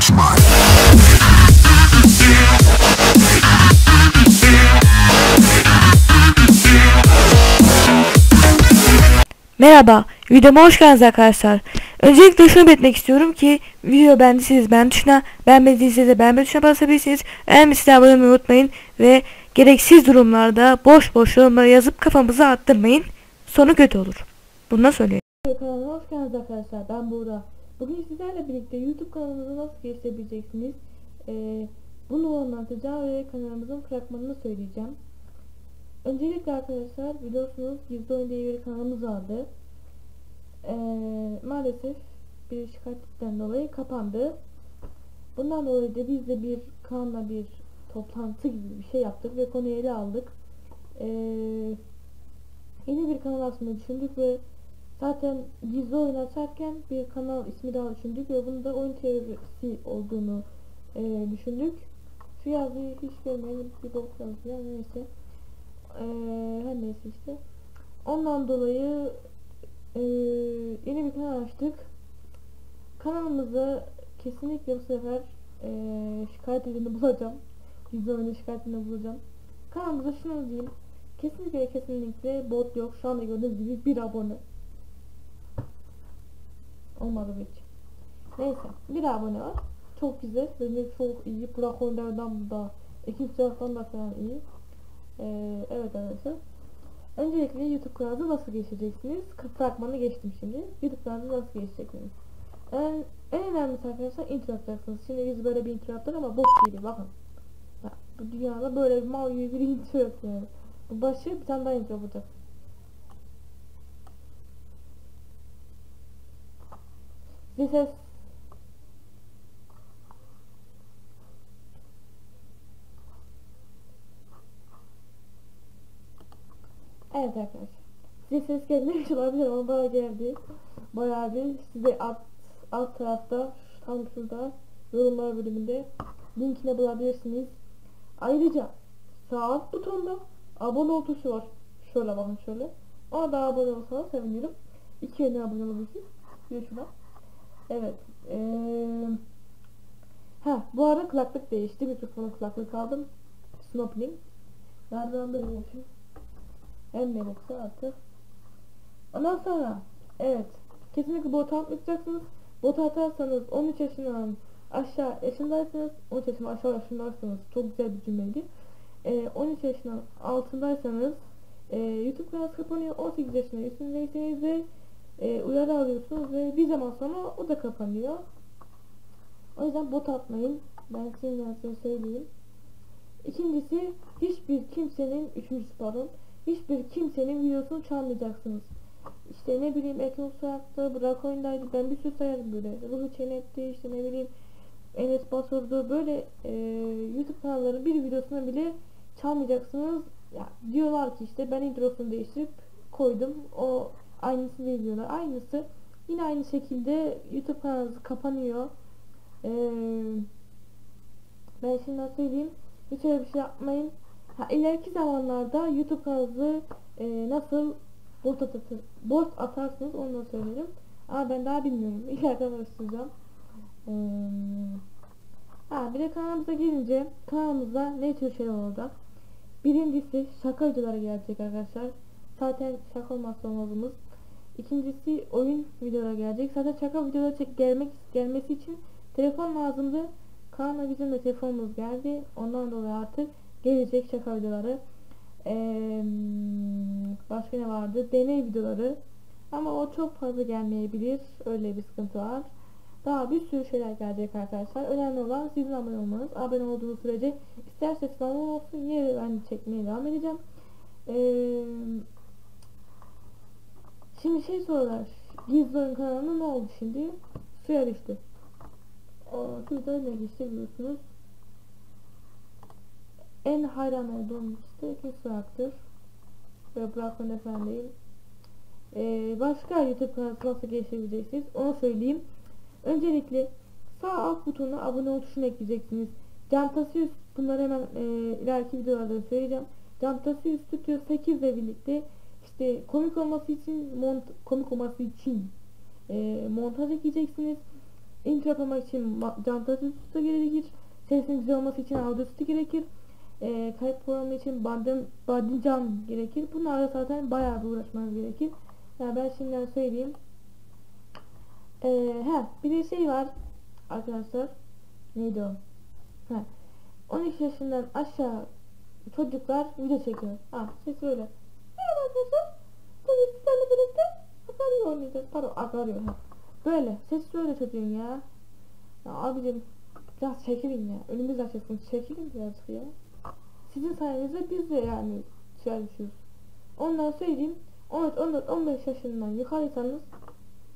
Flash. Merhaba, videoma hoş geldiniz arkadaşlar. Öncelikle şunu belirtmek istiyorum ki video beğendiyseniz beğen tuşuna, beğenmediyseniz de beğenme tuşuna basabilirsiniz. Önemlisi abone olmayı unutmayın ve gereksiz durumlarda boş boş yorumları yazıp kafamıza attırmayın. Sonu kötü olur. Bunu da söyleyeyim. Hoş geldiniz arkadaşlar. Ben Buğra. Bugün sizlerle birlikte YouTube kanalımızı nasıl geliştirebileceksiniz? Ee, bunu anlatacağım ve kanalımızın fragmanını söyleyeceğim. Öncelikle arkadaşlar biliyorsunuz Gizli Oyun diye bir kanalımız vardı. Ee, maalesef bir şikayetten dolayı kapandı. Bundan dolayı da biz de bir kanalla bir toplantı gibi bir şey yaptık ve konuyu ele aldık. Ee, yeni bir kanal açmayı düşündük ve zaten gizli oyun açarken bir kanal ismi daha düşündük ve bunun da oyun teorisi olduğunu e, düşündük. Şu yazıyı hiç görmeyin bir bok yazıyor neyse. Ee, her neyse işte. Ondan dolayı e, yeni bir kanal açtık. Kanalımızda kesinlikle bu sefer e, şikayet edeni bulacağım. Gizli oyunu şikayet bulacağım. Kanalımıza şunu diyeyim. Kesinlikle kesinlikle bot yok. Şu anda gördüğünüz gibi bir abone. Olmadı hiç. Neyse bir abone var. Çok güzel. Bence çok iyi. Plakonlardan da ekip taraftan da falan iyi. Ee, evet arkadaşlar. Öncelikle YouTube kanalınızı nasıl geçeceksiniz? Fragmanı geçtim şimdi. YouTube kanalınızı nasıl geçeceksiniz? En, en önemlisi arkadaşlar intro yapacaksınız. Şimdi biz böyle bir intro yaptık ama bok gibi bakın. Ya, bu dünyada böyle bir mal gibi bir intro yok yani. Bu başı bir tane daha intro yapacak. Evet arkadaşlar. Size ses gelmemiş olabilir ama bana geldi. Bayağı bir size alt, alt tarafta tam şurada yorumlar bölümünde linkine bulabilirsiniz. Ayrıca sağ alt butonda abone ol tuşu var. Şöyle bakın şöyle. Ona da abone olsanız sevinirim. İki yerine abone olabilirsiniz. Şuna. Evet. Ee, ha bu arada kulaklık değişti. Mikrofonu kulaklık aldım. Snopling. Nereden biliyorsun? Hem melekse artık. Ondan sonra evet kesinlikle bot atmayacaksınız. Bot atarsanız 13 yaşından aşağı yaşındaysanız 13 yaşından aşağı yaşındaysanız çok güzel bir cümleydi. Ee, 13 yaşından altındaysanız e, YouTube kanalı kapanıyor. 18 yaşına üstündeyseniz de e, uyarı alıyorsunuz ve bir zaman sonra o da kapanıyor. O yüzden bot atmayın. Ben şimdiden size söyleyeyim. İkincisi hiçbir kimsenin üçüncüsü pardon hiçbir kimsenin videosunu çalmayacaksınız. İşte ne bileyim Eknos Soyak'ta, Bırak Oyundaydı. Ben bir sürü sayarım böyle. Ruhu Çenet'ti işte ne bileyim Enes Basur'du. Böyle e, YouTube kanallarının bir videosunu bile çalmayacaksınız. Ya, diyorlar ki işte ben introsunu değiştirip koydum. O aynısını diyorlar. Aynısı. Yine aynı şekilde YouTube kanalınız kapanıyor. Ee, ben şimdi söyleyeyim. Hiç öyle bir şey yapmayın. Ha, ileriki zamanlarda YouTube kanalınızı e, nasıl bot, atatır, bot atarsınız onu da söylerim. Ama ben daha bilmiyorum. İleriden araştıracağım. Ee, ha, bir de kanalımıza gelince kanalımızda ne tür şeyler olacak? Birincisi şaka videoları gelecek arkadaşlar. Zaten şaka olmazsa olmazımız. İkincisi oyun videoları gelecek. Zaten şaka videoları çek gelmek gelmesi için telefon lazımdı. Kanalda bizim de telefonumuz geldi. Ondan dolayı artık gelecek şaka videoları. Ee, başka ne vardı? Deney videoları. Ama o çok fazla gelmeyebilir. Öyle bir sıkıntı var. Daha bir sürü şeyler gelecek arkadaşlar. Önemli olan sizin abone olmanız. Abone olduğunuz sürece isterse abone olsun. Yine ben çekmeye devam edeceğim. Ee, şimdi şey sorular. Gizli oyun kanalına ne oldu şimdi? Suya düştü. O, şurada ne düştü biliyorsunuz en hayran olduğum işte Kesin Aktör ve Bırakın Efendi'yim. Ee, başka YouTube kanalı nasıl geliştirebileceksiniz onu söyleyeyim. Öncelikle sağ alt butonuna abone ol tuşuna ekleyeceksiniz. Camtası üst bunları hemen e, ileriki videolarda söyleyeceğim. Camtası üst tutuyor 8 ile birlikte işte komik olması için mont komik olması için e, montaj ekleyeceksiniz. intro yapmak için ma- can taşısı gerekir. Sesin güzel olması için audiosu gerekir. E, kayıt programı için badem, badincan gerekir. Bunlarla zaten bayağı bir uğraşmanız gerekir. Yani ben şimdiden söyleyeyim. E, he, bir de şey var arkadaşlar. Neydi o? He. 12 yaşından aşağı çocuklar video çekiyor. Ha, ses böyle. Arkadaşlar. Bugün sizlerle birlikte Agario oynayacağız. Pardon, Agario. Böyle. Ses böyle çocuğun ya. Ya abicim biraz çekilin ya. Önümüz açılsın. Çekilin birazcık ya. Sizin sayenizde biz de yani düşüyoruz. Ondan söyleyeyim. 13, 14, 15 yaşından yukarıysanız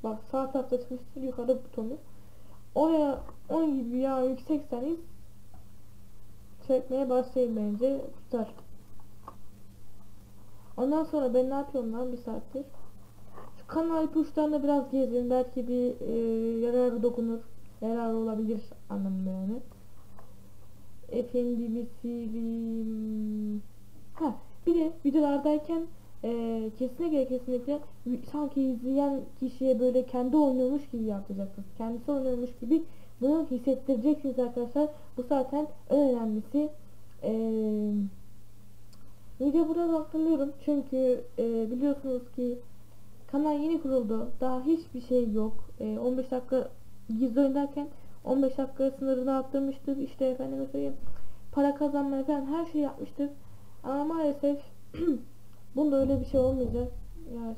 bak sağ tarafta çıkmıştır yukarı butonu. Oraya 10 gibi ya yüksekseniz çekmeye başlayın bence tutar. Ondan sonra ben ne yapıyorum lan bir saattir? Şu kanal ipuçlarında biraz gezin. Belki bir e, yararı dokunur. Yararı olabilir anlamında yani. Efendimi sileyim. Ha bir de videolardayken e, kesinlikle kesinlikle sanki izleyen kişiye böyle kendi oynuyormuş gibi yapacaksınız. Kendisi oynuyormuş gibi bunu hissettireceksiniz arkadaşlar. Bu zaten en önemlisi. Burada hatırlıyorum çünkü e, biliyorsunuz ki kanal yeni kuruldu. Daha hiçbir şey yok. E, 15 dakika gizli oynarken 15 dakika sınırını arttırmıştık. İşte efendime söyleyeyim para kazanmaya falan her şey yapmıştık. Ama maalesef bunda öyle bir şey olmayacak. Ya